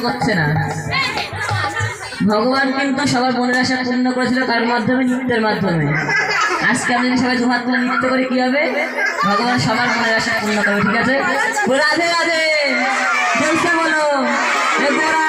করছে না। ভগবান কিন্তু সবার মনের আশা পূর্ণ করেছিল কার মাধ্যমে, নৃত্যের মাধ্যমে। আজকে আমি যদি সবাই দুহাত করে নৃত্য করি, কি হবে? ভগবান সবার মনের আশা পূর্ণ করবে, ঠিক আছে? রাধে রাধে! বলো।